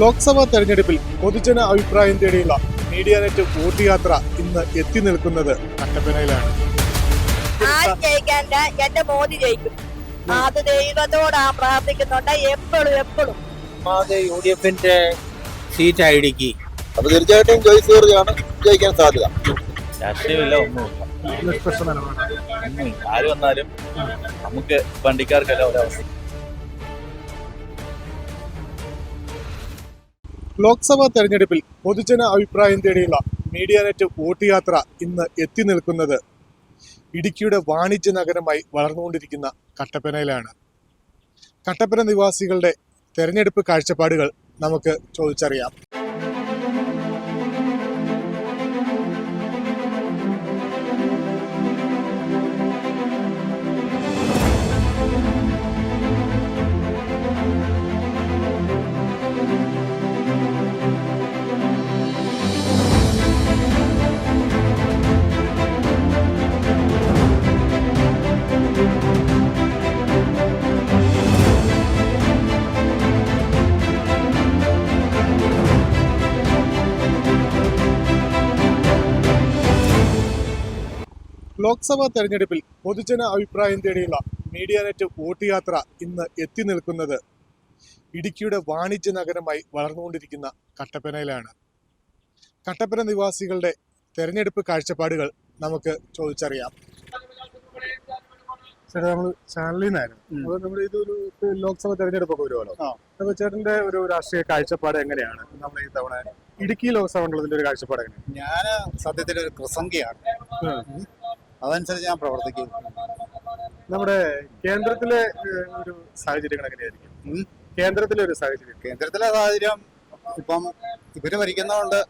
ലോക്സഭാ തെരഞ്ഞെടുപ്പിൽ പൊതുജന അഭിപ്രായം തേടിയുള്ള മീഡിയ നെറ്റ് വോട്ട് യാത്ര ഇന്ന് എത്തി നിൽക്കുന്നത് കട്ടപ്പനയിലാണ് ആര് ജയിക്കാനില്ല എന്റെ മോദി ജയിക്കും. അത് ദൈവത്തോടാ പ്രാർത്ഥിക്കുന്നുണ്ട്. എപ്പോഴും എപ്പോഴും ഒന്നാമത് യു ഡി എഫിന്റെ സീറ്റ് ഐഡിക്ക്. അപ്പൊ തീർച്ചയായിട്ടും ജോയിസ് ജോർജാണ് ജയിക്കാൻ സാധ്യത. രാഷ്ട്രീയമില്ല ഒന്നുമില്ല. നിഷ്പക്ഷ ഒന്നുമില്ല ആര് വന്നാലും നമുക്ക് വണ്ടിക്കാർക്കല്ല ഒരവസ്ഥ. ലോക്സഭാ തെരഞ്ഞെടുപ്പിൽ പൊതുജന അഭിപ്രായം തേടിയുള്ള മീഡിയ നെറ്റ് വോട്ട് യാത്ര ഇന്ന് എത്തി നിൽക്കുന്നത് ഇടുക്കിയുടെ വാണിജ്യ നഗരമായി വളർന്നുകൊണ്ടിരിക്കുന്ന കട്ടപ്പനയിലാണ്. കട്ടപ്പന നിവാസികളുടെ തെരഞ്ഞെടുപ്പ് കാഴ്ചപ്പാടുകൾ നമുക്ക് ചോദിച്ചറിയാം. ലോക്സഭാ തെരഞ്ഞെടുപ്പിൽ പൊതുജന അഭിപ്രായം തേടിയുള്ള മീഡിയ നെറ്റ് വോട്ട് യാത്ര ഇന്ന് എത്തി നിൽക്കുന്നത് ഇടുക്കിയുടെ വാണിജ്യ നഗരമായി വളർന്നുകൊണ്ടിരിക്കുന്ന കട്ടപ്പനയിലാണ്. കട്ടപ്പന നിവാസികളുടെ തെരഞ്ഞെടുപ്പ് കാഴ്ചപ്പാടുകൾ നമുക്ക് ചോദിച്ചറിയാം. ചേട്ടാ നമ്മൾ ചാനലിൽ നിന്നായിരുന്നു അപ്പൊ നമ്മുടെ ഇതൊരു ലോക്സഭ തെരഞ്ഞെടുപ്പൊക്കെ വരുമല്ലോ അപ്പൊ ചേട്ടന്റെ ഒരു രാഷ്ട്രീയ കാഴ്ചപ്പാട് എങ്ങനെയാണ്? നമ്മൾ ഈ തവണ ഇടുക്കി ലോക്സഭ മണ്ഡലത്തിന്റെ ഒരു കാഴ്ചപ്പാട് എങ്ങനെയാണ്? ഞാൻ സത്യത്തിൽ ഒരു പ്രസംഗിയാണ്. അതനുസരിച്ച് ഞാൻ പ്രവർത്തിക്കും. നമ്മുടെ കേന്ദ്രത്തിലെ ഒരു സാഹചര്യങ്ങൾ എങ്ങനെയായിരിക്കും. കേന്ദ്രത്തിലെ ഒരു സാഹചര്യം. കേന്ദ്രത്തിലെ സാഹചര്യം ഇപ്പം ഇവർ ഭരിക്കുന്നതുകൊണ്ട്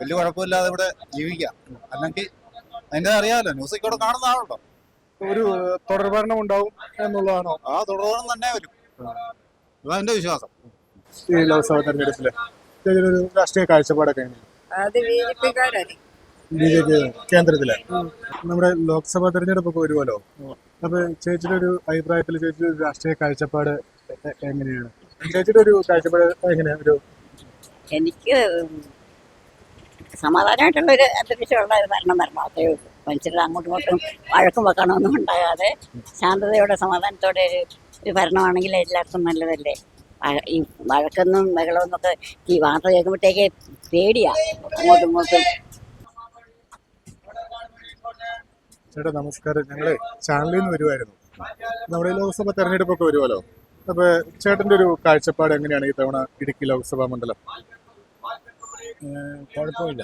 വലിയ കുഴപ്പമില്ലാതെ ഇവിടെ ജീവിക്കാം. അല്ലെങ്കിൽ അതിന്റെ അറിയാമല്ലോ ന്യൂസ് കാണുന്ന ആളുണ്ടോ? ഒരു തുടർഭരണം ഉണ്ടാവും എന്നുള്ളതാണോ? ആ തുടർഭരണം തന്നെ വരും. അതെന്റെ വിശ്വാസം. ഈ ലോക്സഭാ തെരഞ്ഞെടുപ്പിൽ ഒരു രാഷ്ട്രീയ കാഴ്ചപ്പാടൊക്കെ എങ്ങനെയാണ് അത് ബി ജെ പിക്കാരായിരിക്കും ബി ജെ പി കേന്ദ്രത്തിലെ നമ്മുടെ ലോക്സഭാ തെരഞ്ഞെടുപ്പൊക്കെ വരുമല്ലോ അപ്പൊ ചേച്ചിയുടെ ഒരു അഭിപ്രായത്തിൽ ചേച്ചിയുടെ ഒരു രാഷ്ട്രീയ കാഴ്ചപ്പാട് എങ്ങനെയാണ്? ചേച്ചിയുടെ ഒരു കാഴ്ചപ്പാട് എങ്ങനെയാണ് ഒരു എനിക്ക് സമാധാനമായിട്ടുള്ള ഒരു അന്തരീക്ഷമുള്ള ഒരു ഭരണം വരണം അത്രേ ഉള്ളൂ. മനുഷ്യരുടെ അങ്ങോട്ടും ഇങ്ങോട്ടും വഴക്കും വെക്കണമൊന്നും ഉണ്ടാകാതെ ശാന്തതയോടെ സമാധാനത്തോടെ ഒരു ഒരു ഭരണമാണെങ്കിൽ എല്ലാവർക്കും നല്ലതല്ലേ? ഈ വഴക്കൊന്നും ബഹളമൊന്നും ഒക്കെ ഈ വാർത്ത കേൾക്കുമ്പോഴത്തേക്ക് പേടിയാ. അങ്ങോട്ടും ഇങ്ങോട്ടും ചേട്ടാ നമസ്കാരം. ഞങ്ങളെ ചാനലിൽ നിന്ന് വരുമായിരുന്നു നമ്മുടെ ലോക്സഭ തെരഞ്ഞെടുപ്പൊക്കെ വരുമല്ലോ. അപ്പൊ ചേട്ടന്റെ ഒരു കാഴ്ചപ്പാട് എങ്ങനെയാണ് ഈ തവണ ഇടുക്കി ലോക്സഭാ മണ്ഡലം? കുഴപ്പമില്ല.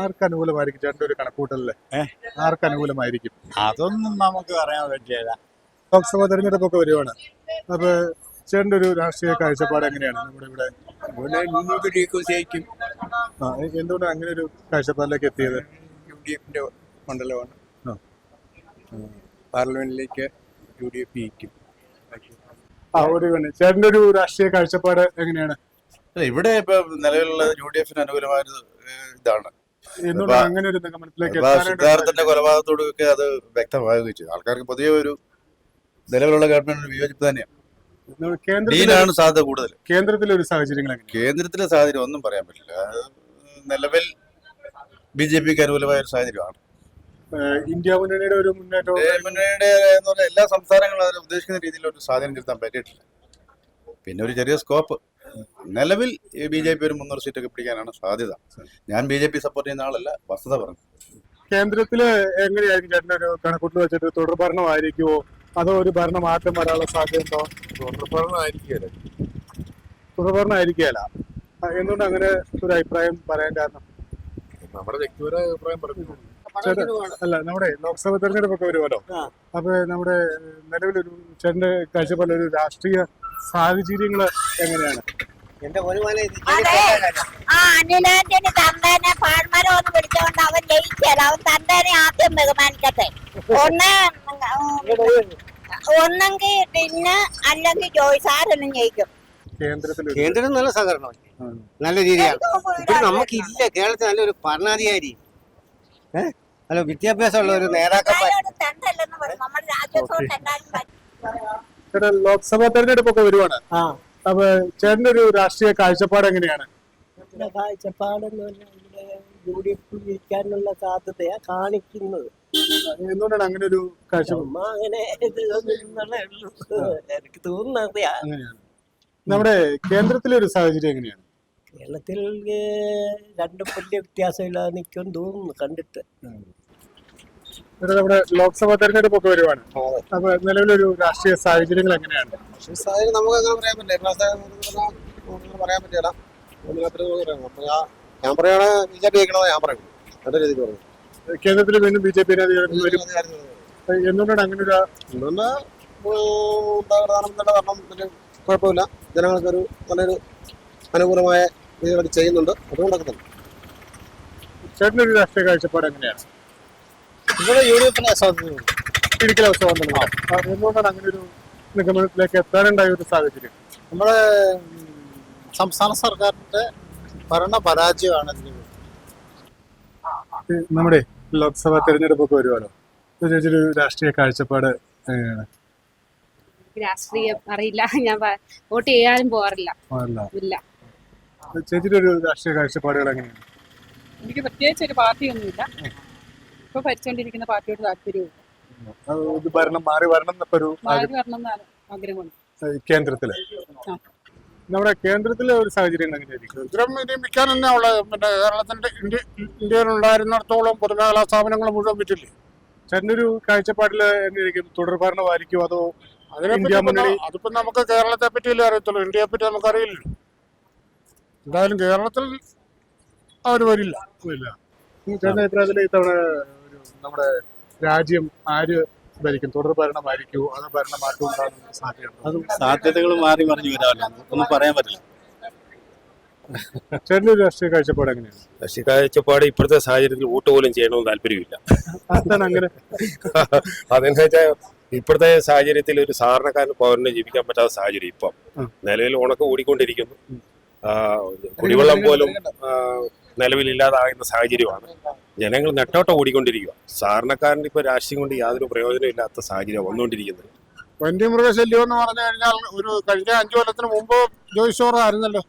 ആർക്ക് അനുകൂലമായിരിക്കും ചേട്ടന്റെ ഒരു കണക്കൂട്ടലല്ലേ ആർക്ക് അനുകൂലമായിരിക്കും? അതൊന്നും നമുക്ക് പറയാൻ പറ്റില്ല. ലോക്സഭാ തെരഞ്ഞെടുപ്പൊക്കെ വരുവാണ്. അപ്പൊ ചേട്ടന്റെ ഒരു രാഷ്ട്രീയ കാഴ്ചപ്പാട് എങ്ങനെയാണ് നമ്മുടെ ഇവിടെ? എന്തുകൊണ്ടാണ് അങ്ങനെ ഒരു കാഴ്ചപ്പാടിലേക്ക് എത്തിയത്? യു ഡി എഫിന്റെ മണ്ഡലമാണ്. പാർലമെന്റിലേക്ക് യു ഡി എഫ് ജയിക്കും ആ ഒരു. ചേട്ടന്റെ ഒരു രാഷ്ട്രീയ കാഴ്ചപ്പാട് എങ്ങനെയാണ്? അല്ല, ഇവിടെ ഇപ്പൊ നിലവിലുള്ള യു ഡി എഫിന് അനുകൂലമായത് ഏഹ്, ഇതാണ് അങ്ങനെ ഒരു നിഗമനത്തിലേക്ക് സിദ്ധാർത്ഥന്റെ കൊലപാതകത്തോടൊക്കെ അത് വ്യക്തമാകുകയും ചെയ്തു. ആൾക്കാർക്ക് പൊതുവെ ഒരു നിലവിലുള്ള ഗവൺമെന്റിന് വിയോജിപ്പ് തന്നെയാണ്. സാധ്യത കൂടുതൽ. കേന്ദ്രത്തിലെ ഒരു സാഹചര്യങ്ങൾ കേന്ദ്രത്തിലെ സാഹചര്യം ഒന്നും പറയാൻ പറ്റില്ല. നിലവിൽ ബി ജെ പിക്ക് അനുകൂലമായ ഒരു സാഹചര്യമാണ്. ഇന്ത്യ മുന്നണിയുടെ ഒരു മുന്നേറ്റം മുന്നണിയുടെ എന്ന് എല്ലാ സംസ്ഥാനങ്ങളും അവർ ഉദ്ദേശിക്കുന്ന രീതിയിൽ ഒരു സ്വാധീനം ചെലുത്താൻ പറ്റിയിട്ടില്ല. പിന്നെ ഒരു ചെറിയ സ്കോപ്പ് നിലവിൽ ബി ജെ പി ഒരു മുന്നൂറ് സീറ്റൊക്കെ പിടിക്കാനാണ് സാധ്യത. ഞാൻ ബി ജെ പി സപ്പോർട്ട് ചെയ്യുന്ന ആളല്ല വസ്തുത പറഞ്ഞു. കേന്ദ്രത്തിൽ എങ്ങനെയായിരിക്കും ചേട്ടന്റെ ഒരു കണക്കൂട്ടിൽ വെച്ചിട്ട് തുടർ ഭരണമായിരിക്കുമോ അതോ ഒരു ഭരണ മാറ്റം വരാനുള്ള സാധ്യത ഉണ്ടോ? തുടർഭരണമായിരിക്കുമല്ലോ തുടർ ഭരണം ആയിരിക്കുകയല്ല. എന്തുകൊണ്ട് അങ്ങനെ ഒരു അഭിപ്രായം പറയാൻ കാരണം? നമ്മുടെ വ്യക്തിപരമായ അഭിപ്രായം പറഞ്ഞു അല്ല നമ്മുടെ ലോക്സഭാ തെരഞ്ഞെടുപ്പൊക്കെ വരുമല്ലോ. അപ്പൊ നമ്മുടെ നിലവിലൊരു ചേട്ടന്റെ കാഴ്ചപ്പാടിൽ ഒരു രാഷ്ട്രീയ സാഹചര്യങ്ങൾ എങ്ങനെയാണ്? എന്റെ അനിലാന്റണി തന്തേനെ പാഴ്മരം ഒന്ന് പിടിച്ചോണ്ട് അവൻ ജയിച്ചാൽ അവൻ തന്തേനെ ആദ്യം ബഹുമാനിക്കട്ടെ. ഒന്ന് ഒന്നെങ്കിൽ പിന്നെ അല്ലെങ്കിൽ ജോയ്സ് ആരെന്നും ജയിക്കും? കേന്ദ്രത്തിൽ കേന്ദ്രം നല്ല സഹകരണം. നല്ല രീതിയാണ് നമുക്ക് ഇല്ല കേരളത്തിൽ നല്ലൊരു ഭരണാധികാരി. ഏഹ് അല്ല വിദ്യാഭ്യാസമുള്ള ഒരു നേതാക്കന്മാർ. ചേട്ടാ ലോക്സഭ തെരഞ്ഞെടുപ്പൊക്കെ വരുവാണ്. അപ്പൊ ചേട്ടന്റെ ഒരു രാഷ്ട്രീയ കാഴ്ചപ്പാട് എങ്ങനെയാണ്? കാഴ്ചപ്പാടെന്ന് പറഞ്ഞാൽ യു ഡി എഫ് ജയിക്കാനുള്ള സാധ്യതയാ കാണിക്കുന്നത്. എന്തുകൊണ്ടാണ് അങ്ങനെ ഒരു കാഴ്ചപ്പാട് അങ്ങനെ എനിക്ക് തോന്നുന്നത് നമ്മുടെ കേന്ദ്രത്തിലെ ഒരു സാഹചര്യം എങ്ങനെയാണ്? കേരളത്തിൽ രണ്ട് രണ്ടും വലിയ വ്യത്യാസമില്ലാതെ നിൽക്കുമെന്ന് തോന്നുന്നു കണ്ടിട്ട്. ഇവിടെ നമ്മുടെ ലോക്സഭാ തെരഞ്ഞെടുപ്പ് ഒക്കെ വരുവാണ്. അപ്പൊ നിലവിലൊരു രാഷ്ട്രീയ സാഹചര്യങ്ങൾ എങ്ങനെയാണ്? സാഹചര്യം നമുക്ക് അങ്ങനെ പറയാൻ പറ്റില്ല. എല്ലാ സാഹചര്യം പറയാൻ പറ്റില്ല. ഞാൻ- പറയണ ബി ജെ പി ജയിക്കണമെന്ന് ഞാൻ പറയും നല്ല രീതിക്ക് പറഞ്ഞു കേന്ദ്രത്തിൽ വീണ്ടും ബി ജെ പി എന്തുകൊണ്ടാണ് അങ്ങനെ ഒരു അതുകൊണ്ട് പ്രധാനമന്ത്രിയുടെ കാരണം വലിയ കുഴപ്പമില്ല. ജനങ്ങൾക്കൊരു നല്ലൊരു അനുകൂലമായ രീതികളൊക്കെ ചെയ്യുന്നുണ്ട്. അതുകൊണ്ടൊക്കെ തന്നെ. ഒരു രാഷ്ട്രീയ കാഴ്ചപ്പാട് എങ്ങനെയാണ്? ഇവിടെ യു ഡി എഫിനെ സാധ്യതയുണ്ട് ഇടുക്കി ലോക്സഭ മണ്ഡലം. എന്തുകൊണ്ടാണ് അങ്ങനെ ഒരു നിഗമനത്തിലേക്ക് എത്താനുണ്ടായ ഒരു സാഹചര്യം. നമ്മുടെ സംസ്ഥാന സർക്കാരിന്റെ ഭരണ പരാജയമാണ് ഇതിന് നമ്മുടെ ലോക്സഭാ തെരഞ്ഞെടുപ്പൊക്കെ ഇത് ഒരു രാഷ്ട്രീയ കാഴ്ചപ്പാട് എങ്ങനെയാണ്? രാഷ്ട്രീയം അറിയില്ല. ഞാൻ വോട്ട് ചെയ്യാനും പോകാറില്ല. അല്ല ഇല്ല. ചേച്ചിയുടെ ഒരു രാഷ്ട്രീയ കാഴ്ചപ്പാടുകൾ എങ്ങനെയാണ്? എനിക്ക് പ്രത്യേകിച്ച് ഒരു പാർട്ടിയൊന്നുമില്ല. ഇപ്പൊ ഭരിച്ചുകൊണ്ടിരിക്കുന്ന പാർട്ടിയോട് താല്പര്യവും അത് ഇത് ഭരണം മാറി വരണം എന്നൊക്കെ ഒരു മാറി വരണം എന്നാണ് ആഗ്രഹമുണ്ട് കേന്ദ്രത്തിൽ. നമ്മുടെ കേന്ദ്രത്തിലെ ഒരു സാഹചര്യം വിൽക്കാൻ തന്നെ ഉള്ളത് പിന്നെ കേരളത്തിന്റെ ഇന്ത്യ ഇന്ത്യയിൽ ഉണ്ടായിരുന്നിടത്തോളം പൊതുമേഖലാ സ്ഥാപനങ്ങൾ മുഴുവൻ വിറ്റില്ലേ? ചേട്ടന്റെ ഒരു കാഴ്ചപ്പാടിൽ എങ്ങനെയായിരിക്കും? തുടർ ഭരണമായിരിക്കും അതോ അതിനെ അതിപ്പോ നമുക്ക് കേരളത്തെ പറ്റിയല്ലേ അറിയത്തുള്ളൂ. ഇന്ത്യയെ പറ്റി നമുക്കറിയില്ലല്ലോ. എന്തായാലും കേരളത്തിൽ അവർ വരില്ല. ഇത്തവണ നമ്മുടെ രാജ്യം ആര് ഭരിക്കും? തുടർ ഭരണമായിരിക്കുമോ അത് ഭരണമാറ്റം ഉണ്ടാകുന്ന സാധ്യതയുണ്ടോ? അത് സാധ്യതകൾ മാറി മറിഞ്ഞു വരാമല്ലോ. ഒന്നും പറയാൻ പറ്റില്ല. ചേട്ടന്റെ ഒരു രാഷ്ട്രീയ കാഴ്ചപ്പാട് എങ്ങനെയാണ്? രാഷ്ട്രീയ കാഴ്ചപ്പാട് ഇപ്പോഴത്തെ സാഹചര്യത്തിൽ വോട്ട് പോലും ചെയ്യണമെന്ന് താല്പര്യമില്ല. അതാണ് അങ്ങനെ? അതെന്ന് വെച്ചാൽ ഇപ്പോഴത്തെ സാഹചര്യത്തിൽ ഒരു സാധാരണക്കാരന് പൗരന് ജീവിക്കാൻ പറ്റാത്ത സാഹചര്യം ഇപ്പം. നിലവിൽ ഉണക്ക് ഓടിക്കൊണ്ടിരിക്കുന്നു ആ, കുടിവെള്ളം പോലും ആ, നിലവിലില്ലാതാകുന്ന സാഹചര്യമാണ്. ജനങ്ങൾ നെട്ടോട്ട ഓടിക്കൊണ്ടിരിക്കുക. സാധാരണക്കാരന്റെ ഇപ്പൊ രാഷ്ട്രീയം കൊണ്ട് യാതൊരു പ്രയോജനം ഇല്ലാത്ത സാഹചര്യം വന്നുകൊണ്ടിരിക്കുന്നത്. വന്യമൃഗശല്യം എന്ന് പറഞ്ഞു കഴിഞ്ഞാൽ ഒരു കഴിഞ്ഞ അഞ്ചു കൊല്ലത്തിന് മുമ്പ് ജോയിസോർ ആയിരുന്നല്ലോ.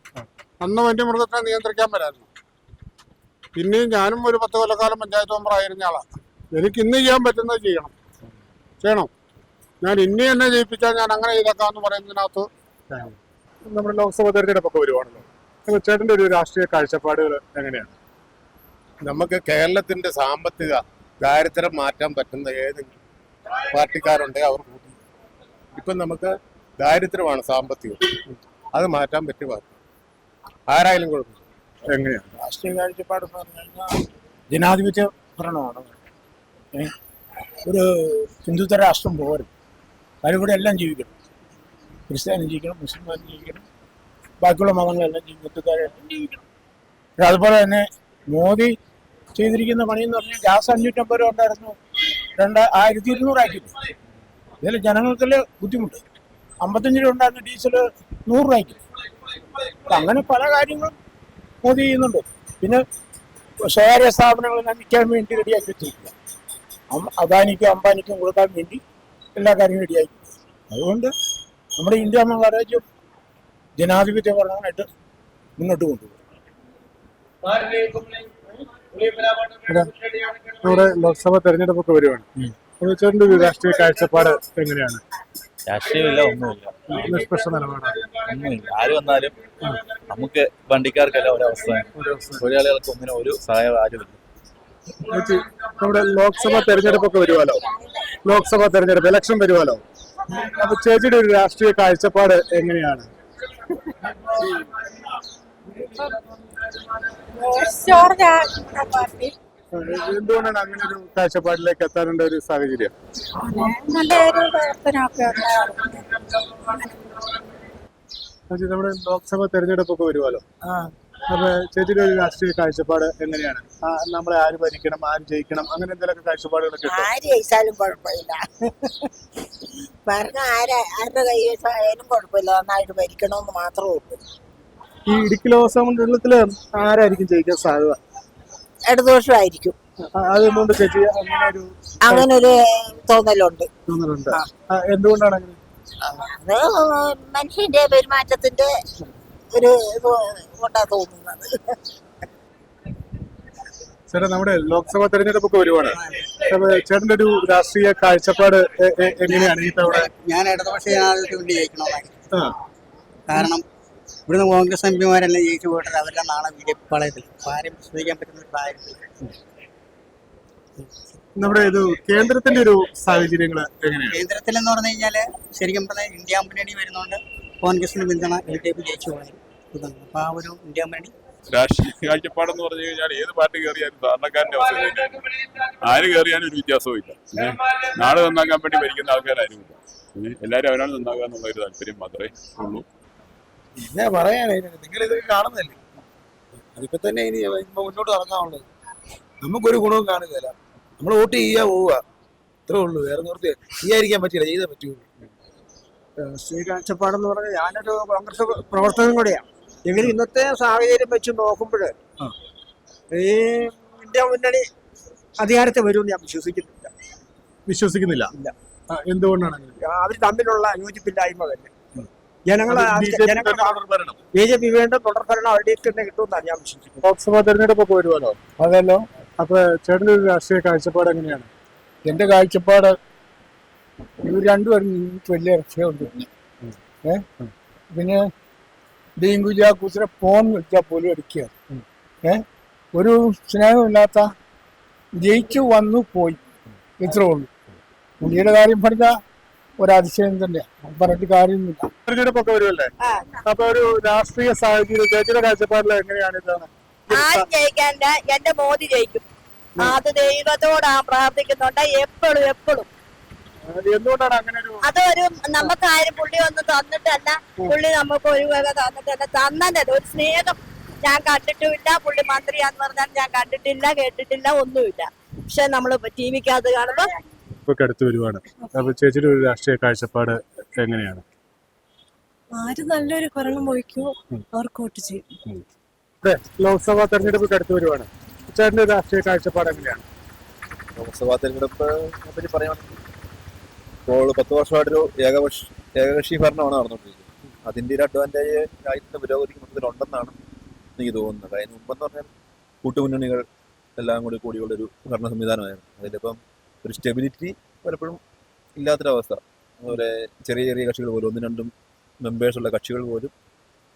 അന്ന് വന്യമൃഗത്തെ നിയന്ത്രിക്കാൻ വരായിരുന്നു. പിന്നെയും ഞാനും ഒരു പത്ത് കൊല്ലക്കാലം പഞ്ചായത്ത് മെമ്പറായിരുന്ന ആളാണ് എനിക്ക് ഇന്ന് ചെയ്യാൻ പറ്റുന്നത് ചെയ്യണം. ചെയ്യണം. ഞാൻ ഇനി എന്നെ ജയിപ്പിച്ചാൽ ഞാൻ അങ്ങനെ ചെയ്തേക്കാന്ന് പറയുന്നതിനകത്ത് നമ്മുടെ ലോക്സഭാ തെരഞ്ഞെടുപ്പൊക്കെ വരുവാണല്ലോ. ചേട്ടന്റെ ഒരു രാഷ്ട്രീയ കാഴ്ചപ്പാടുകൾ എങ്ങനെയാണ്? നമുക്ക് കേരളത്തിന്റെ സാമ്പത്തിക ദാരിദ്ര്യം മാറ്റാൻ പറ്റുന്ന ഏതെങ്കിലും പാർട്ടിക്കാരുണ്ടെങ്കിൽ അവർ കൂട്ടി ഇപ്പം നമുക്ക് ദാരിദ്ര്യമാണ് സാമ്പത്തികം. അത് മാറ്റാൻ പറ്റിയ പാർട്ടി. ആരായാലും കുഴപ്പമില്ല. എങ്ങനെയാണ്? രാഷ്ട്രീയ കാഴ്ചപ്പാട് എന്ന് പറഞ്ഞു കഴിഞ്ഞാൽ ജനാധിപത്യ ഭരണമാണ് ഒരു ഹിന്ദുത്വ രാഷ്ട്രം പോരും അതിലൂടെ എല്ലാം ജീവിക്കണം. ക്രിസ്ത്യാനി ജീവിക്കണം മുസ്ലിം ജീവിക്കണം. ബാക്കിയുള്ള മതങ്ങളെല്ലാം ഹിന്ദുക്കാരെല്ലാം ജീവിക്കണം അതുപോലെ തന്നെ മോദി ചെയ്തിരിക്കുന്ന പണി എന്ന് പറഞ്ഞാൽ ഗ്യാസ് അഞ്ഞൂറ്റമ്പത് രൂപ ഉണ്ടായിരുന്നു. രണ്ട് ആയിരത്തി ഇരുന്നൂറാക്കി ഇതിൽ ജനങ്ങൾക്കല്ലേ ബുദ്ധിമുട്ട്. അമ്പത്തഞ്ച് രൂപ ഉണ്ടായിരുന്ന ഡീസൽ നൂറ് രൂപയ്ക്ക് അങ്ങനെ പല കാര്യങ്ങളും മോദി ചെയ്യുന്നുണ്ട്. പിന്നെ സ്വകാര്യ സ്ഥാപനങ്ങളെല്ലാം വിൽക്കാൻ വേണ്ടി റെഡിയാക്കി വെച്ചിരിക്കുക. അദാനിക്കും അംബാനിക്കും കൊടുക്കാൻ വേണ്ടി എല്ലാ കാര്യങ്ങളും റെഡിയാക്കി അതുകൊണ്ട് നമ്മുടെ ഇന്ത്യ എന്ന രാജ്യം ജനാധിപത്യ ഭരണമായിട്ട് മുന്നോട്ട് കൊണ്ടുപോകും. നമ്മുടെ ലോക്സഭാ തെരഞ്ഞെടുപ്പൊക്കെ വരുവാണ്. ചേട്ടന്റെ ഒരു രാഷ്ട്രീയ കാഴ്ചപ്പാട് എങ്ങനെയാണ്? രാഷ്ട്രീയമില്ല ഒന്നുമില്ല. നിഷ്പക്ഷ നിലപാടാണ്. ഒന്നുമില്ല. ആര് വന്നാലും നമുക്ക് വണ്ടിക്കാർക്കല്ല ഒരവസ്ഥ. തൊഴിലാളികൾക്ക് ഒന്നിനും ഒരു സഹായം ആരുമില്ല. നമ്മുടെ ലോക്സഭാ തെരഞ്ഞെടുപ്പൊക്കെ വരുവാലോ? ലോക്സഭാ തെരഞ്ഞെടുപ്പ് ഇലക്ഷൻ വരുവാലോ? അപ്പൊ ചേച്ചിയുടെ ഒരു രാഷ്ട്രീയ കാഴ്ചപ്പാട് എങ്ങനെയാണ്? എന്തുകൊണ്ടാണ് അങ്ങനെ ഒരു കാഴ്ചപ്പാടിലേക്ക് എത്താനുള്ള ഒരു സാഹചര്യം നമ്മുടെ ലോക്സഭാ തെരഞ്ഞെടുപ്പൊക്കെ വരുവാലോ അപ്പൊ ചേച്ചിയുടെ ഒരു രാഷ്ട്രീയ കാഴ്ചപ്പാട് എങ്ങനെയാണ്? നമ്മളെ ആര് ഭരിക്കണം ആര് ജയിക്കണം അങ്ങനെ എന്തെങ്കിലുമൊക്കെ കാഴ്ചപ്പാടുകളൊക്കെ ഉണ്ടോ? ആര് ജയിച്ചാലും കുഴപ്പമില്ല. ഭരണം ആര് ആരുടെ കൈവശമായാലും കുഴപ്പമില്ല. നന്നായിട്ട് ഭരിക്കണമെന്ന് മാത്രമേ ഉള്ളൂ. ഈ ഇടുക്കി ലോക്സഭാ മണ്ഡലത്തിൽ ആരായിരിക്കും ജയിക്കാൻ സാധ്യത? ഇടതുപക്ഷമായിരിക്കും. ആ, അതെന്തുകൊണ്ട് ചേച്ചി? അങ്ങനെ ഒരു അങ്ങനെ ഒരു തോന്നലുണ്ട്. തോന്നലുണ്ട് ആ, എന്തുകൊണ്ടാണ് അങ്ങനെ? അത് മനുഷ്യന്റെ പെരുമാറ്റത്തിന്റെ ഒരു ഇത് കൊണ്ടാ തോന്നുന്നത്. ചേട്ടാ നമ്മുടെ ലോക്സഭാ തെരഞ്ഞെടുപ്പൊക്കെ ഒക്കെ ഒരുപാട് ചേട്ടന്റെ ഒരു രാഷ്ട്രീയ കാഴ്ചപ്പാട് എങ്ങനെയാണ്? ഈ തവണ ഞാൻ ഇടതുപക്ഷ വേണ്ടി ജയിക്കണമെന്നാണ് കാരണം ഇവിടുന്ന് കോൺഗ്രസ് എം പിമാരെല്ലാം ജയിച്ചു പോയിട്ട് അവരുടെ നാളെ ബി ജെ പി പാളയത്തിൽ ആരും വിശ്വസിക്കാൻ പറ്റുന്ന ഒരു സാഹചര്യത്തിൽ നമ്മുടെ ഇത് കേന്ദ്രത്തിന്റെ ഒരു സാഹചര്യങ്ങൾ എങ്ങനെയാണ്? കേന്ദ്രത്തിൽ എന്ന് പറഞ്ഞു കഴിഞ്ഞാൽ ശരിക്കും പറഞ്ഞാൽ ഇന്ത്യ മുന്നണി വരുന്നതുകൊണ്ട് കോൺഗ്രസിന് പിന്തുണ എൽ ഡി എഫ് ജയിച്ചു ഇതാണ്. അപ്പൊ ആ ഒരു ഇന്ത്യ മുന്നണി രാഷ്ട്രീയ കാഴ്ചപ്പാടെന്ന് പറഞ്ഞു കഴിഞ്ഞാൽ ഏത് പാർട്ടി കയറിയാലും സാധാരണക്കാരന്റെ അവസ്ഥ തന്നെ ആര് കയറിയാലും ഒരു വ്യത്യാസവും ഇല്ല? നാട് നന്നാക്കാൻ വേണ്ടി ഭരിക്കുന്ന ആൾക്കാരും ഇല്ല? എല്ലാവരും അവരാണ് നന്നാക്കുക എന്നുള്ള ഒരു താല്പര്യം മാത്രമേ ഉള്ളൂ. പിന്നെ പറയാനേ നിങ്ങൾ ഇതൊക്കെ കാണുന്നല്ലേ അതിപ്പോ തന്നെ ഇനി മുന്നോട്ട് നടക്കാനുള്ളത്. നമുക്കൊരു ഗുണവും കാണുകയില്ല. നമ്മൾ വോട്ട് ചെയ്യാ പോവുക. അത്രേ ഉള്ളൂ വേറെ നിർത്തി ചെയ്യാതിരിക്കാൻ പറ്റില്ല ചെയ്തേ പറ്റുള്ളൂ. രാഷ്ട്രീയ കാഴ്ചപ്പാടെന്ന് പറഞ്ഞാൽ ഞാനൊരു കോൺഗ്രസ് പ്രവർത്തകൻ കൂടിയാണ് എങ്കിലും ഇന്നത്തെ സാഹചര്യം വെച്ച് നോക്കുമ്പോൾ ഈ ഇന്ത്യ മുന്നണി അധികാരത്തെ വരുമെന്ന് ഞാൻ വിശ്വസിക്കുന്നില്ല. വിശ്വസിക്കുന്നില്ല. ഇല്ല. എന്തുകൊണ്ടാണ്? അവർ തമ്മിലുള്ള യോജിപ്പില്ലായ്മ തന്നെ. ജനങ്ങളെ. ബി ജെ പി വീണ്ടും തുടർഭരണം അവരുടെ തന്നെ കിട്ടുമെന്നാണ് ഞാൻ വിശ്വസിക്കുന്നത്. ലോക്സഭാ തെരഞ്ഞെടുപ്പ് വരുമല്ലോ അതല്ലോ. അപ്പൊ ചേട്ടന്റെ ഒരു രാഷ്ട്രീയ കാഴ്ചപ്പാട് എങ്ങനെയാണ്? എന്റെ കാഴ്ചപ്പാട് ഇവർ രണ്ടുപേരും എനിക്ക് വലിയ രക്ഷയുണ്ട്. ഏ? പിന്നെ ഡീൻ കുസിനെ ഫോൺ വിളിച്ചാൽ പോലും എടുക്കുക. ഏ? ഒരു സ്നേഹമില്ലാത്ത ജയിച്ചു വന്നു പോയി. ഇത്രേ ഉള്ളൂ. പുള്ളിയുടെ കാര്യം പറഞ്ഞാൽ ഒരതിശയം തന്നെയാണ് പറഞ്ഞിട്ട് കാര്യമൊന്നുമില്ല. തെരഞ്ഞെടുപ്പൊക്കെ വരുമല്ലേ? അപ്പൊ ഒരു രാഷ്ട്രീയ സാഹചര്യം ചേച്ചിയുടെ കാഴ്ചപ്പാടിൽ എങ്ങനെയാണ് ഇത് ആരും ജയിക്കാനില്ല എന്റെ മോദി ജയിക്കും. അത് ദൈവത്തോടാ പ്രാർത്ഥിക്കുന്നുണ്ട്. എപ്പോഴും എപ്പോഴും. എന്തുകൊണ്ടാണ് അങ്ങനെ ഒരു അതൊരു നമുക്ക് ആരും പുള്ളി ഒന്ന് തന്നിട്ടല്ല. പുള്ളി നമുക്ക് ഒരു വക തന്നിട്ടല്ല തന്നതല്ല ഒരു സ്നേഹം ഞാൻ കണ്ടിട്ടുമില്ല. പുള്ളി മന്ത്രിയാന്ന് പറഞ്ഞാൽ ഞാൻ കണ്ടിട്ടില്ല കേട്ടിട്ടില്ല ഒന്നുമില്ല. പക്ഷെ നമ്മൾ ടി വിക്കകത്ത് കാണുമ്പോ ഇപ്പൊ അടുത്ത് വരുവാണ്. അപ്പൊ ചേച്ചിയുടെ ഒരു രാഷ്ട്രീയ കാഴ്ചപ്പാട് എങ്ങനെയാണ്? ആര് നല്ലൊരു ഭരണം വഹിക്കുമോ അവർക്ക് വോട്ട് ചെയ്യും. ലോക്സഭാ തെരഞ്ഞെടുപ്പ് അടുത്ത് വരുവാണ്. ചേട്ടന്റെ രാഷ്ട്രീയ കാഴ്ചപ്പാട് എങ്ങനെയാണ്? ലോക്സഭാ തെരഞ്ഞെടുപ്പ് പറയാൻ ഇപ്പോൾ പത്ത് വർഷമായിട്ടൊരു ഏകപക്ഷ ഏകകക്ഷി ഭരണമാണ് നടന്നുകൊണ്ടിരിക്കുന്നത്. അതിന്റെ ഒരു അഡ്വാന്റേജ് രാജ്യത്തിന്റെ പുരോഗതിക്ക് മൊത്തത്തിലുണ്ടെന്നാണ് എനിക്ക് തോന്നുന്നത്. അതിന് മുമ്പെന്ന് പറഞ്ഞാൽ കൂട്ടുമുന്നണികൾ എല്ലാം കൂടി കൂടിയുള്ളൊരു ഭരണ സംവിധാനമായിരുന്നു. അതിലിപ്പം ഒരു സ്റ്റെബിലിറ്റി പലപ്പോഴും ഇല്ലാത്തൊരവസ്ഥ. അതുപോലെ ചെറിയ ചെറിയ കക്ഷികൾ പോലും ഒന്ന് രണ്ടും മെമ്പേഴ്സുള്ള കക്ഷികൾ പോലും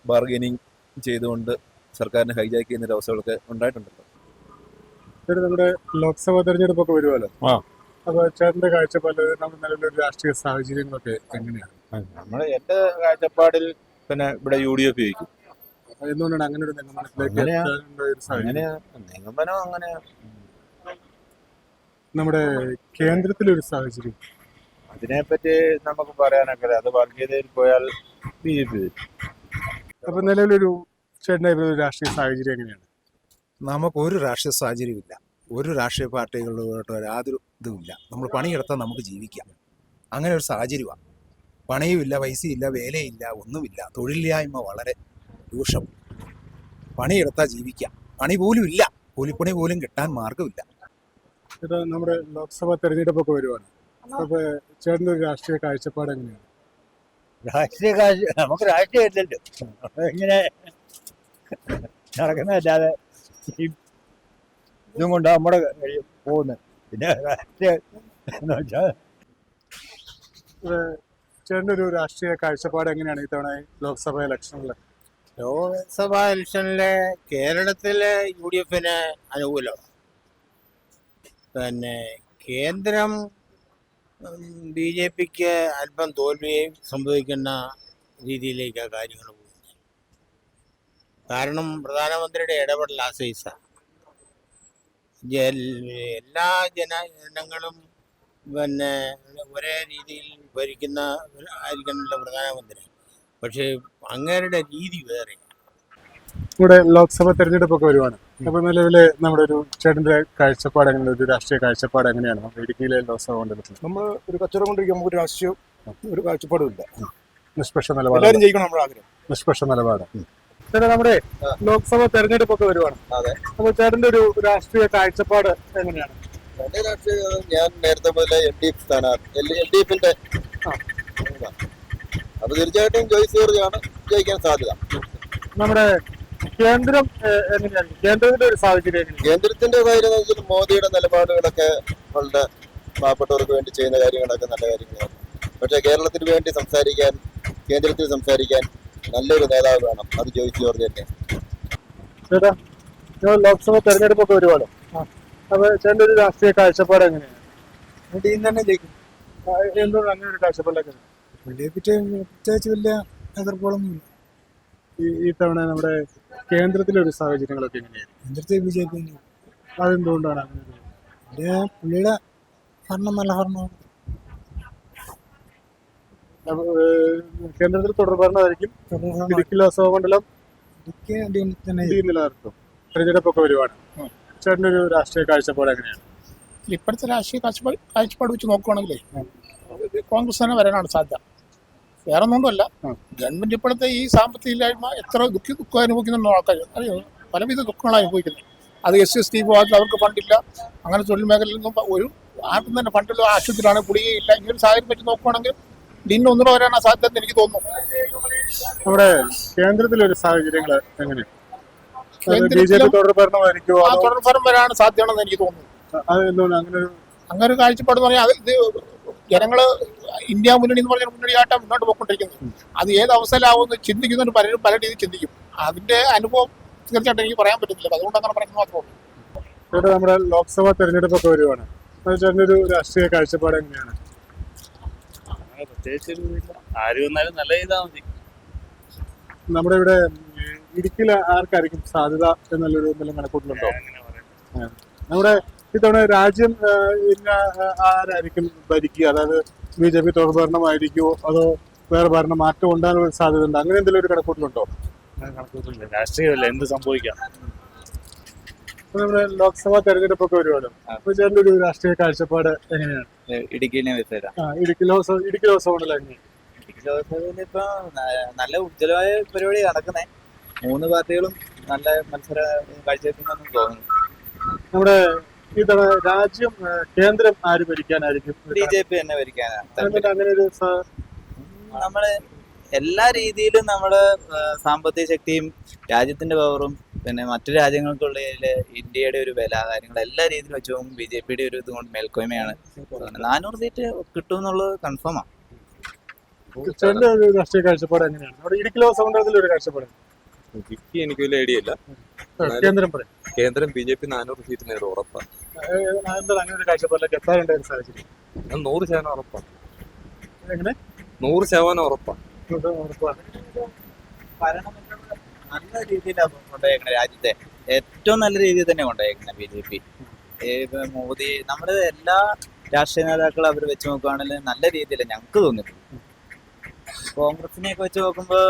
ബാർഗെയിനിങ് ചെയ്തുകൊണ്ട് സർക്കാരിനെ ഹൈജാക്ക് ചെയ്യുന്ന ഒരു അവസ്ഥകളൊക്കെ ഉണ്ടായിട്ടുണ്ടല്ലോ. നമ്മുടെ ലോക്സഭാ തെരഞ്ഞെടുപ്പൊക്കെ വരുമല്ലോ ആ. അപ്പൊ ചേട്ടന്റെ കാഴ്ചപ്പാട് നമ്മുടെ നിലവിലൊരു രാഷ്ട്രീയ സാഹചര്യങ്ങളൊക്കെ എങ്ങനെയാണ്? നമ്മുടെ എന്റെ കാഴ്ചപ്പാടിൽ പിന്നെ ഇവിടെ യു ഡി എഫ് ജയിക്കും. എന്തുകൊണ്ടാണ് അങ്ങനെ ഒരു നിഗമനത്തിലേക്ക് അങ്ങനെയാ. എത്താനുള്ള ഒരു സാഹചര്യം. നിഗമനം അങ്ങനെ. നമ്മുടെ കേന്ദ്രത്തിലൊരു സാഹചര്യം. അതിനെപ്പറ്റി നമുക്ക് പറയാനൊക്കെ അത് വർഗീയതയിൽ പോയാൽ ബി ജെ പി അപ്പൊ നിലവിലൊരു ചേട്ടന്റെ ഒരു രാഷ്ട്രീയ സാഹചര്യം എങ്ങനെയാണ്? നമുക്ക് ഒരു രാഷ്ട്രീയ സാഹചര്യമില്ല ഒരു രാഷ്ട്രീയ പാർട്ടികളുമായിട്ട് യാതൊരു ഇതുമില്ല. നമ്മൾ പണിയെടുത്താൽ നമുക്ക് ജീവിക്കാം. അങ്ങനെ ഒരു സാഹചര്യമാണ് പണിയുമില്ല പൈസയില്ല വേലയില്ല ഒന്നുമില്ല. തൊഴിലില്ലായ്മ വളരെ രൂക്ഷം പണിയെടുത്താൽ ജീവിക്കാം. പണി പോലും ഇല്ല. കൂലിപ്പണി പോലും കിട്ടാൻ മാർഗമില്ല ചേട്ടാ നമ്മുടെ ലോക്സഭാ തെരഞ്ഞെടുപ്പൊക്കെ വരുവാണ്. ചേർന്നൊരു ഒരു രാഷ്ട്രീയ കാഴ്ചപ്പാട് എങ്ങനെയാണ്? രാഷ്ട്രീയ കാഴ്ച നമുക്ക് രാഷ്ട്രീയ ഇല്ലല്ലോ. ഇങ്ങനെ നടക്കുന്നതല്ലാതെ ഇതും കൊണ്ട് നമ്മുടെ പോകുന്നത് പിന്നെ രാഷ്ട്രീയ വെച്ചാൽ ചേട്ടന്റെ ഒരു രാഷ്ട്രീയ കാഴ്ചപ്പാട് എങ്ങനെയാണ് ഇത്തവണ ലോക്സഭ ഇലക്ഷനിൽ ലോക്സഭാ ഇലക്ഷനിലെ കേരളത്തിലെ യു ഡി എഫിന് അനുകൂലമാണ് പിന്നെ കേന്ദ്രം ബി ജെ പിക്ക് അല്പം തോൽവിയും സംഭവിക്കുന്ന രീതിയിലേക്കാണ് കാര്യങ്ങൾ പോകുന്നത് കാരണം പ്രധാനമന്ത്രിയുടെ ഇടപെടൽ ആ സൈസാണ് എല്ലാ ജന ജനങ്ങളും പിന്നെ ഒരേ രീതിയിൽ ഭരിക്കുന്ന ആയിരിക്കണമല്ലോ പ്രധാനമന്ത്രി പക്ഷെ അങ്ങേരുടെ രീതി വേറെ. ഇവിടെ ലോക്സഭ തെരഞ്ഞെടുപ്പൊക്കെ വരുവാണ്. അപ്പൊ നിലവിൽ നമ്മുടെ ഒരു ചേട്ടന്റെ കാഴ്ചപ്പാട് എങ്ങനെ ഒരു രാഷ്ട്രീയ കാഴ്ചപ്പാട് എങ്ങനെയാണ്? ഇടുക്കിയിലെ ലോക്സഭ മണ്ഡലത്തിൽ നമ്മൾ ഒരു കച്ചവടം കൊണ്ടിരിക്കും നമുക്ക് ഒരു രാഷ്ട്രീയം ഒരു കാഴ്ചപ്പാടും ഇല്ല. നിഷ്പക്ഷ നിലപാട് ജയിക്കണം നമ്മുടെ ആഗ്രഹം നിഷ്പക്ഷ നിലപാട് ചേട്ടാ നമ്മുടെ ലോക്സഭ തെരഞ്ഞെടുപ്പൊക്കെ വരുവാണ്. അപ്പൊ ചേട്ടന്റെ ഒരു രാഷ്ട്രീയ കാഴ്ചപ്പാട് എങ്ങനെയാണ്? എന്റെ രാഷ്ട്രീയ ഞാൻ നേരത്തെ പോലെ എൽ ഡി എഫ് സ്ഥാനാർത്ഥി എൽ ഡി എഫിന്റെ അപ്പൊ തീർച്ചയായിട്ടും ജോയിസ് ജോർജാണ് ജയിക്കാൻ സാധ്യത. നമ്മുടെ കേന്ദ്രം എങ്ങനെയാണ്? കേന്ദ്രത്തിന്റെ ഒരു സാഹചര്യം കേന്ദ്രത്തിന്റെ കാര്യം വെച്ചാൽ മോദിയുടെ നിലപാടുകളൊക്കെ വളരെ പാവപ്പെട്ടവർക്ക് വേണ്ടി ചെയ്യുന്ന കാര്യങ്ങളൊക്കെ നല്ല കാര്യങ്ങളാണ്. പക്ഷെ കേരളത്തിന് വേണ്ടി സംസാരിക്കാൻ കേന്ദ്രത്തിൽ സംസാരിക്കാൻ നല്ലൊരു നേതാവ് വേണം. അത് ജോയിസ് ജോർജ് തന്നെ. ചേട്ടാ ലോക്സഭ തെരഞ്ഞെടുപ്പൊക്കെ വരുവാണോ അപ്പൊ ചേട്ടന്റെ ഒരു രാഷ്ട്രീയ കാഴ്ചപ്പാട് എങ്ങനെയാണ്? തന്നെ ജയിക്കും. ആ, എന്തുകൊണ്ട് അങ്ങനെ ഒരു കാഴ്ചപ്പാടിലൊക്കെ. പുള്ളിയെ പ്രത്യേകിച്ച് വലിയ എതിർപ്പുകളൊന്നുമില്ല. ഈ ഈ തവണ നമ്മുടെ കേന്ദ്രത്തിലെ ഒരു സാഹചര്യങ്ങളൊക്കെ എങ്ങനെയാണ്? എതിർത്ത് ബി ജെ പി അതെന്തുകൊണ്ടാണ് അങ്ങനെ? ഒരു പുള്ളിയുടെ ഭരണം നല്ല ഭരണമാണ്. കേന്ദ്രത്തിൽ തുടർ ഭരണമായിരിക്കും ഇടുക്കി ലോക്സഭ മണ്ഡലം നിലനിർത്തും. തെരഞ്ഞെടുപ്പൊക്കെ വരുവാണ് ചേട്ടന്റെ ഒരു രാഷ്ട്രീയ കാഴ്ചപ്പാട് എങ്ങനെയാണ് ഇപ്പോഴത്തെ രാഷ്ട്രീയ കാഴ്ചപ്പാട് കാഴ്ചപ്പാട് വെച്ച് നോക്കുകയാണെങ്കിലേ കോൺഗ്രസ് തന്നെ വരാനാണ് സാധ്യത. വേറെ ഒന്നുമല്ല ഗവൺമെന്റ് ഇപ്പോഴത്തെ ഈ സാമ്പത്തിക ഇല്ലായ്മ എത്ര ദുഃഖി ദുഃഖം അനുഭവിക്കുന്നുണ്ടോ ആൾക്കാർ? അറിയോ? പലവിധ ദുഃഖങ്ങളാണ് അനുഭവിക്കുന്നത്. അത് എസ് എസ് ടി വിഭാഗത്തിൽ അവർക്ക് ഫണ്ടില്ല. അങ്ങനെ തൊഴിൽ മേഖലയിൽ നിന്നും ഒരു ആർക്കും തന്നെ ഫണ്ടുള്ള ആശുപത്രിയാണ് കുടിയില്ല ഇങ്ങനെ ഒരു സാഹചര്യം വെച്ച് നോക്കുകയാണെങ്കിൽ ഡിന്ന് ഒന്നും വരാനാണ് സാധ്യത എനിക്ക് തോന്നുന്നു. നമ്മുടെ കേന്ദ്രത്തിലൊരു സാഹചര്യങ്ങൾ എങ്ങനെയാണ് ബി ജെ പി തുടർ ഭരണമായിരിക്കുമോ ആ അതോ തുടർഭരണം വരാനാണ് സാധ്യതയാണെന്ന് എനിക്ക് തോന്നുന്നു. അങ്ങനെ ഒരു അങ്ങനെ ഒരു കാഴ്ചപ്പാട് എന്ന് പറഞ്ഞാൽ ഇത് ജനങ്ങൾ ഇന്ത്യ മുന്നണി എന്ന് പറഞ്ഞ മുന്നണിയായിട്ടാണ് മുന്നോട്ട് പോയിക്കൊണ്ടിരിക്കുന്നത്. അത് ഏത് അവസരമാവുമെന്ന് ചിന്തിക്കുന്നവർ പലരും പല രീതിയിൽ ചിന്തിക്കും. അതിന്റെ അനുഭവം തീർച്ചയായിട്ടും എനിക്ക് പറയാൻ പറ്റത്തില്ല. അതുകൊണ്ട് അങ്ങനെ പറയുന്നത് മാത്രമേ ഉള്ളൂ. നമ്മുടെ ലോക്സഭാ തെരഞ്ഞെടുപ്പൊക്കെ വരുവാണ്. ചേട്ടന്റെ ഒരു രാഷ്ട്രീയ കാഴ്ചപ്പാട് എങ്ങനെയാണ്? പ്രത്യേകിച്ച് ആര് വന്നാലും നല്ല ചെയ്താൽ മതി. നമ്മുടെ ഇവിടെ ഇടുക്കിയിൽ ആർക്കായിരിക്കും സാധ്യത എന്നുള്ളൊരു എന്തെങ്കിലും കണക്കൂട്ടിലുണ്ടോ. നമ്മുടെ ഇത്തവണ രാജ്യം ഇന്ന ആരായിരിക്കും ഭരിക്കുക? അതായത് ബി ജെ പി തുടർ ഭരണമായിരിക്കുമോ അതോ വേറെ ഭരണം മാറ്റം ഉണ്ടാകാനുള്ള സാധ്യത ഉണ്ട്? അങ്ങനെ എന്തെങ്കിലും ഒരു കണക്കൂട്ടിലുണ്ടോ കണക്കൂട്ടില്ല രാഷ്ട്രീയമല്ല എന്ത് സംഭവിക്കാം? നമ്മുടെ ലോക്സഭാ തെരഞ്ഞെടുപ്പൊക്കെ വരുമല്ലോ അപ്പൊ ചേട്ടന്റെ ഒരു രാഷ്ട്രീയ കാഴ്ചപ്പാട് എങ്ങനെയാണ്? ഇടുക്കിനെ വെച്ചേരാ ആ ഇടുക്കി ലോക്സഭ ഇടുക്കി മണ്ഡലം എങ്ങനെയാണ് ഇടുക്കി ഇപ്പൊ നല്ല ഉജ്ജ്വലമായ പരിപാടി നടക്കുന്നേ. മൂന്ന് പാർട്ടികളും നല്ല മത്സര കാഴ്ചവെക്കുന്നെന്ന് തോന്നുന്നു. നമ്മുടെ ഇത്തവണ രാജ്യം കേന്ദ്രം ആര് ഭരിക്കാനായിരിക്കും? ബി ജെ പി തന്നെ ഭരിക്കാനാണ് അങ്ങനെ ഒരു നമ്മൾ എല്ലാ രീതിയിലും നമ്മുടെ സാമ്പത്തിക ശക്തിയും രാജ്യത്തിന്റെ പവറും പിന്നെ മറ്റു രാജ്യങ്ങൾക്കുള്ള ഇന്ത്യയുടെ ഒരു വില കാര്യങ്ങൾ എല്ലാ രീതിയിലും വെച്ച് നോക്കുമ്പോൾ ബി ജെ പിയുടെ ഒരു ഇതുകൊണ്ട് മേൽക്കോയ്മയാണ്. നാനൂറ് സീറ്റ് കിട്ടും എന്നുള്ളത് കൺഫേമാണ് ആണ് ഒരു രാഷ്ട്രീയ കാഴ്ചപ്പാട് എങ്ങനെയാണ്? അവിടെ ഇടുക്കി ലോക്സഭ മണ്ഡലത്തിൽ ഒരു കാഴ്ചപ്പാട് ഇടുക്കി എനിക്ക് വലിയ ഐഡിയ ഇല്ല. കേന്ദ്രം പറയും. കേന്ദ്രം ബി ജെ പി നാനൂറ് സീറ്റ് നേരെ ഉറപ്പാണ്. എന്താണ് അങ്ങനെ ഒരു കാഴ്ചപ്പാടിലേക്ക് എത്താറുണ്ട് ഒരു സാഹചര്യം. ഞാൻ നൂറ് ശതമാനം ഉറപ്പാണ്. എങ്ങനെ? നൂറ് ശതമാനം ഉറപ്പാണ്. ഉറപ്പാണ്. നല്ല രീതിയിലാണ് കൊണ്ടുപോയേക്കുന്നത് രാജ്യത്തെ. ഏറ്റവും നല്ല രീതിയിൽ തന്നെ കൊണ്ടുപോയേക്കുന്നത് ബി ജെ പി. മോദി നമ്മുടെ എല്ലാ രാഷ്ട്രീയ നേതാക്കളും അവർ വെച്ച് നോക്കുകയാണെങ്കിൽ നല്ല രീതിയിൽ ഞങ്ങൾക്ക് തോന്നിയിട്ടുണ്ട്. കോൺഗ്രസിനെയൊക്കെ വെച്ച് നോക്കുമ്പോൾ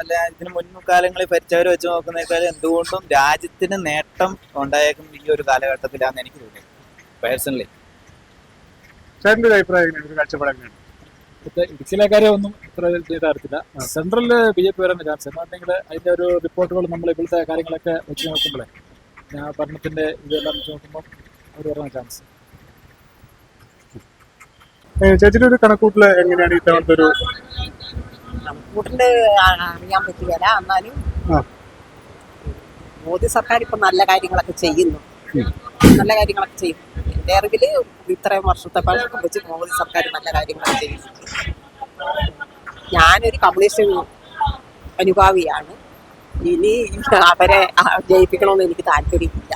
അല്ല ഇതിന് മുൻകാലങ്ങളിൽ ഭരിച്ചവരെ വെച്ച് നോക്കുന്നേക്കാൾ എന്തുകൊണ്ടും രാജ്യത്തിന് നേട്ടം ഉണ്ടായേക്കും ഈ ഒരു കാലഘട്ടത്തിലാണെന്ന് എനിക്ക് തോന്നിയത് പേഴ്സണലി. ചേട്ടന്റെ അഭിപ്രായം കാഴ്ചപ്പാടാണ് ഇടുക്കിയിലെ കാര്യമൊന്നും ഇത്ര ചെയ്തറിയത്തില്ല സെൻട്രലിൽ ബി ജെ പി വരാൻ ചാൻസ് എന്നുണ്ടെങ്കിൽ അതിന്റെ ഒരു റിപ്പോർട്ടുകൾ നമ്മൾ ഇപ്പോഴത്തെ കാര്യങ്ങളൊക്കെ വെച്ച് നോക്കുമ്പോഴേ ഞാൻ ഭരണത്തിന്റെ ഇതെല്ലാം വെച്ച് നോക്കുമ്പോൾ അവർ വരാൻ ചാൻസ് ചേച്ചിയുടെ ഒരു കണക്കൂട്ടിൽ എങ്ങനെയാണ് ഇത്തവണത്തെ ഒരു കൂട്ടിൽ അറിയാൻ പറ്റുകയില്ല എന്നാലും മോദി സർക്കാർ ഇപ്പൊ നല്ല കാര്യങ്ങളൊക്കെ ചെയ്യുന്നു. നല്ല കാര്യങ്ങളൊക്കെ ചെയ്യും അറിവിൽ ഇത്രയും വർഷത്തെ പഴക്കം വെച്ച് മോദി സർക്കാർ നല്ല കാര്യങ്ങളാണ് ചെയ്യുന്നത് ഞാനൊരു കമ്മ്യൂണിസ്റ്റ് അനുഭാവിയാണ്. ഇനി അവരെ ജയിപ്പിക്കണമെന്ന് എനിക്ക് താല്പര്യമില്ല.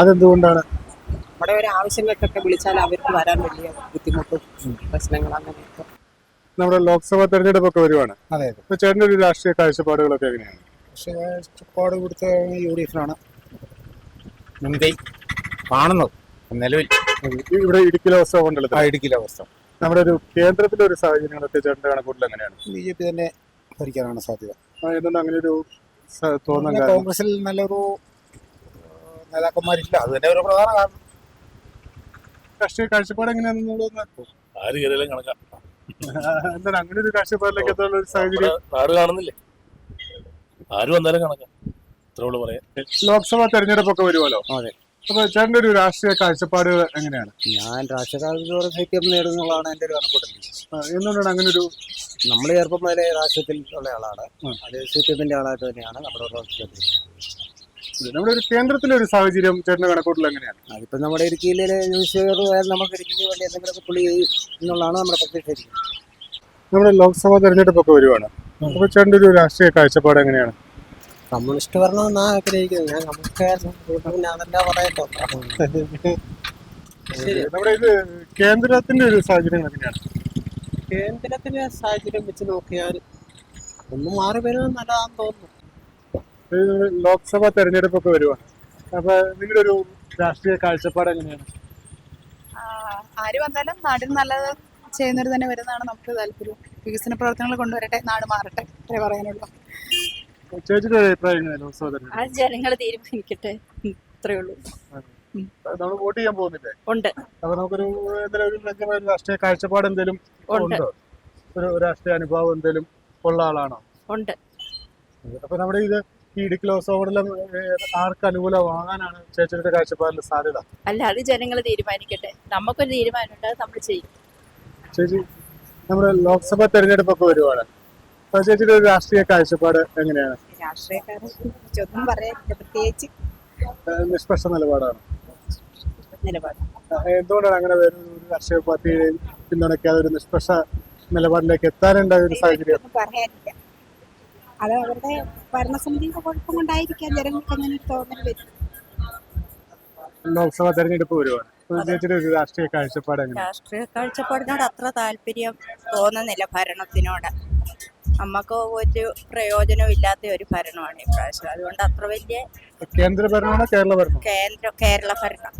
അതെന്തുകൊണ്ടാണ്? നമ്മുടെ ഒരു ആവശ്യങ്ങൾക്കൊക്കെ വിളിച്ചാൽ അവർക്ക് വരാൻ വലിയ ബുദ്ധിമുട്ടും പ്രശ്നങ്ങളും അങ്ങനെയൊക്കെ. നമ്മുടെ ലോക്സഭാ തെരഞ്ഞെടുപ്പൊക്കെ വരുവാണ്. അതെ അപ്പൊ ചേട്ടന്റെ ഒരു രാഷ്ട്രീയ കാഴ്ചപ്പാടുകളൊക്കെ എങ്ങനെയാണ്? പക്ഷേ കാഴ്ചപ്പാട് കൊടുത്ത യു ഡി എഫിനാണ് മുൻകൈ കാണുന്നത് നിലവിൽ. ഇവിടെ ഇടുക്കിയിലെ അവസ്ഥ മണ്ഡലത്തിൽ ആ ഇടുക്കിയിലെ അവസ്ഥ. നമ്മുടെ ഒരു കേന്ദ്രത്തിലെ ഒരു സാഹചര്യങ്ങളൊക്കെ ചേട്ടന്റെ കണക്കൂട്ടിൽ എങ്ങനെയാണ്? ബി ജെ പി തന്നെ ഭരിക്കാനാണ് സാധ്യത. എന്തുകൊണ്ട് അങ്ങനെ ഒരു കാരണം? കോൺഗ്രസിൽ നല്ലൊരു നേതാക്കന്മാരില്ല. അത് തന്നെ ഒരു പ്രധാന കാരണം. രാഷ്ട്രീയ കാഴ്ചപ്പാട് എങ്ങനെയാണെന്നുള്ളത് ആര് കയറിയാലും കണക്കാം. എന്താണ് അങ്ങനെ ഒരു കാഴ്ചപ്പാടിലേക്ക് എത്താനുള്ള ഒരു സാഹചര്യം? നാട് കാണുന്നില്ലേ? ആര് വന്നാലും കണക്കാം. ഇത്രേ ഉള്ളൂ പറയാം ലോക്സഭാ തെരഞ്ഞെടുപ്പൊക്കെ വരുമല്ലോ. അതെ. അപ്പൊ ചേട്ടന്റെ ഒരു രാഷ്ട്രീയ കാഴ്ചപ്പാട് എങ്ങനെയാണ്? ഞാൻ രാഷ്ട്രീയ സി പി എം നേടുന്നുള്ളതാണ് എന്റെ ഒരു കണക്കൂട്ടൽ എന്തുകൊണ്ടാണ് അങ്ങനെ ഒരു നമ്മൾ ചെറുപ്പം മുതലേ രാഷ്ട്രീയത്തിൽ ഉള്ള ആളാണ്. അത് സി പി എമ്മിന്റെ ആളായിട്ട് തന്നെയാണ് നമ്മുടെ പ്രവർത്തിക്കുന്നത് നമ്മുടെ ഒരു കേന്ദ്രത്തിലെ ഒരു സാഹചര്യം ചേട്ടന്റെ കണക്കൂട്ടൽ എങ്ങനെയാണ്? അതിപ്പോൾ നമ്മുടെ ഇടുക്കിയിലെ ന്യൂസ് പേപ്പർ പോയാൽ നമുക്ക് ഇടുക്കിക്ക് വേണ്ടി എന്തെങ്കിലുമൊക്കെ പുള്ളി എന്നുള്ളതാണ് നമ്മുടെ പ്രത്യേകിച്ച്. നമ്മുടെ ലോക്സഭാ തെരഞ്ഞെടുപ്പൊക്കെ വരുവാണ്. അപ്പോൾ ചേട്ടന്റെ ഒരു രാഷ്ട്രീയ കാഴ്ചപ്പാട് എങ്ങനെയാണ്? കമ്മ്യൂണിസ്റ്റ് വരണമെന്നാണ് ആഗ്രഹിക്കുന്നത്? ഞാൻ കമ്മ്യൂണിസ്റ്റ് പിന്നെ അതെല്ലാം പറയട്ടോ നമ്മുടെ ഇത് കേന്ദ്രത്തിന്റെ ഒരു സാഹചര്യം എങ്ങനെയാണ്? കേന്ദ്രത്തിന്റെ സാഹചര്യം വെച്ച് നോക്കിയാൽ ഒന്ന് മാറി വരുന്നത് നല്ലതാണെന്ന് തോന്നുന്നു. ലോക്സഭാ തെരഞ്ഞെടുപ്പൊക്കെ വരുവാണ്. അപ്പൊ നിങ്ങളുടെ ഒരു രാഷ്ട്രീയ കാഴ്ചപ്പാട് എങ്ങനെയാണ്? ആര് വന്നാലും നാടിന് നല്ലത് ചെയ്യുന്നവർ തന്നെ വരുന്നതാണ് നമുക്ക് താല്പര്യം. വികസന പ്രവർത്തനങ്ങൾ കൊണ്ടുവരട്ടെ നാട് മാറട്ടെ അത്രേ പറയാനുള്ളൂ. ചേച്ചിയുടെ അഭിപ്രായം അത് ജനങ്ങൾ തീരുമാനിക്കട്ടെ. ഇത്രേ ഉള്ളൂ. നമ്മൾ വോട്ട് ചെയ്യാൻ പോകുന്നില്ലേ? ഉണ്ട്. അപ്പൊ നമുക്കൊരു എന്തെങ്കിലും ഒരു വ്യക്തമായ രാഷ്ട്രീയ കാഴ്ചപ്പാട് എന്തെങ്കിലും ഉണ്ട്. ഒരു രാഷ്ട്രീയ അനുഭവം എന്തെങ്കിലും ഉള്ള ആളാണോ? ഉണ്ട്. അപ്പൊ നമ്മുടെ ഇത് ഈ ഇടുക്കി ലോക്സഭ മണ്ഡലം ഏഹ്, ആർക്ക് അനുകൂലമാകാനാണ് ചേച്ചിയുടെ കാഴ്ചപ്പാടിൽ സാധ്യത? അല്ല അത് ജനങ്ങൾ തീരുമാനിക്കട്ടെ. നമുക്കൊരു തീരുമാനമുണ്ട് അത് നമ്മൾ ചെയ്യും. ചേച്ചി നമ്മുടെ ലോക്സഭാ തെരഞ്ഞെടുപ്പൊക്കെ വരുവാണ്. ചേച്ചിയുടെ ഒരു രാഷ്ട്രീയ കാഴ്ചപ്പാട് എങ്ങനെയാണ്? രാഷ്ട്രീയക്കാരെ ഒന്നും പറയാനില്ല. പ്രത്യേകിച്ച് നിഷ്പക്ഷ നിലപാടാണ്. നിലപാട്. എന്തുകൊണ്ടാണ് അങ്ങനെ ഒരു ഒരു രാഷ്ട്രീയ പാർട്ടിയെ പിന്തുണയ്ക്കാതെ ഒരു നിഷ്പക്ഷ നിലപാടിലേക്ക് എത്താനുണ്ട ഒരു സാഹചര്യം? പറയാനില്ല. അത് അവരുടെ ഭരണസമിതിയുടെ കുഴപ്പം കൊണ്ടായിരിക്കാം ജനങ്ങൾക്ക് അങ്ങനെ തോന്നൽ വരും ലോക്സഭാ തെരഞ്ഞെടുപ്പ് വരുവാണ്. രാഷ്ട്രീയ കാഴ്ചപ്പാട് രാഷ്ട്രീയ കാഴ്ചപ്പാടിനോട് അത്ര താല്പര്യം തോന്നുന്നില്ല ഭരണത്തിനോട്. നമുക്ക് ഒരു പ്രയോജനവും ഇല്ലാത്ത ഒരു ഭരണമാണ് ഇപ്രാവശ്യം അതുകൊണ്ട് അത്ര വലിയ കേന്ദ്ര ഭരണമാണോ കേരള ഭരണം കേന്ദ്ര കേരള ഭരണം.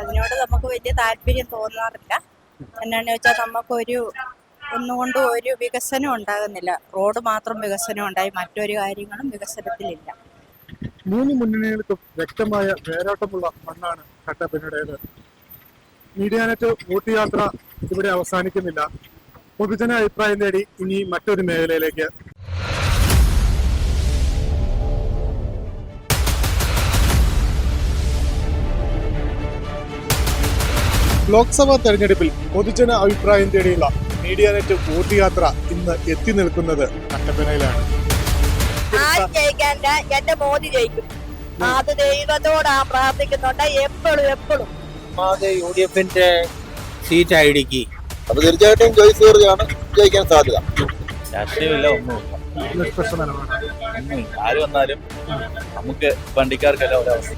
അതിനോട് നമുക്ക് വലിയ താല്പര്യം തോന്നാറില്ല. എന്നാന്ന് വെച്ചാൽ നമുക്കൊരു ഒന്നുകൊണ്ടും ഒരു വികസനം ഉണ്ടാകുന്നില്ല. റോഡ് മാത്രം വികസനം ഉണ്ടായി മറ്റൊരു കാര്യങ്ങളും വികസനത്തിലില്ല. മൂന്ന് മുന്നണികൾക്കും വ്യക്തമായ വേരോട്ടമുള്ള മണ്ണാണ് കട്ടപ്പനയുടേത് മീഡിയാനെറ്റ് വോട്ട് യാത്ര ഇവിടെ അവസാനിക്കുന്നില്ല. പൊതുജന അഭിപ്രായം തേടി ഇനി മറ്റൊരു മേഖലയിലേക്ക്. ലോക്സഭാ തെരഞ്ഞെടുപ്പിൽ പൊതുജന അഭിപ്രായം തേടിയുള്ള മീഡിയ നെറ്റ് വോട്ട് യാത്ര ഇന്ന് എത്തി നിൽക്കുന്നത് കട്ടപ്പനയിലാണ് എന്റെ മോദി ജയിക്കും. അത് ദൈവത്തോടാ പ്രാർത്ഥിക്കുന്നുണ്ട്. എപ്പോഴും എപ്പോഴും യു ഡി എഫിന്റെ സീറ്റ് ഐഡിക്ക് അപ്പൊ തീർച്ചയായിട്ടും ജോയിസ് ജോർജാണ് ജയിക്കാൻ സാധ്യത. രാഷ്ട്രീയമില്ല ഒന്നുമില്ല. നിഷ്പക്ഷ നിലപാടാണ് ഒന്നുമില്ല ആര് വന്നാലും നമുക്ക് വണ്ടിക്കാർക്കല്ല ഒരവസ്ഥ.